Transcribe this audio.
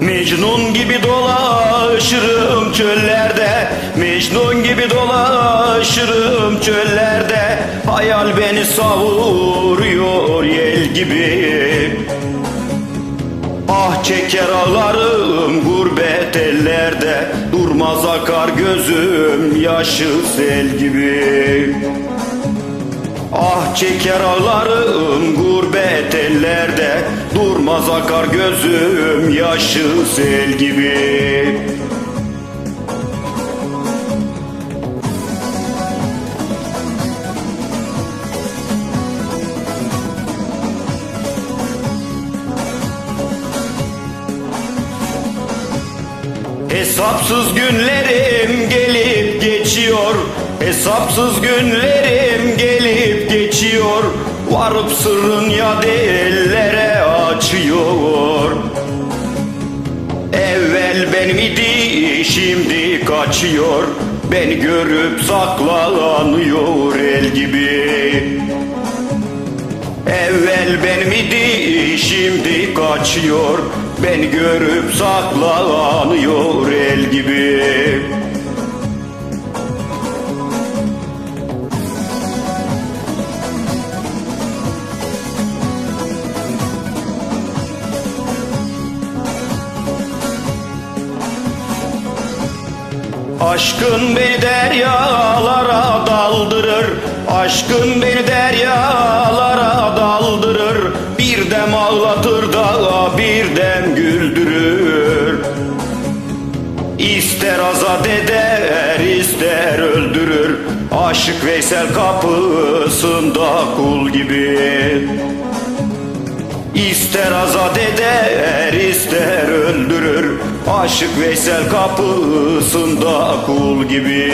Mecnun gibi dolaşırım çöllerde. Mecnun gibi dolaşırım çöllerde. Hayal beni savuruyor yel gibi. Ah çeker ağlarım gurbet ellerde. Durmaz akar gözüm yaşı sel gibi Ah çeker ağlarım gurbet ellerde Durmaz akar gözüm yaşı sel gibi. Hesapsız günlerim gelip geçiyor Hesapsız günlerim gelip geçiyor. Varıp sırrın ya ellere açıyor. Evvel benim idi şimdi kaçıyor. Beni görüp saklanıyor el gibi. Evvel benim idi şimdi kaçıyor. Beni görüp saklanıyor el gibi Aşkın beni deryalara daldırır. Aşkın beni deryalara daldırır. Bir dem ağlatır da bir dem güldürür. İster azat eder ister öldürür. Aşık Veysel kapısında kul gibi. İster azat eder ister öldürür Aşık Veysel kapısında kul gibi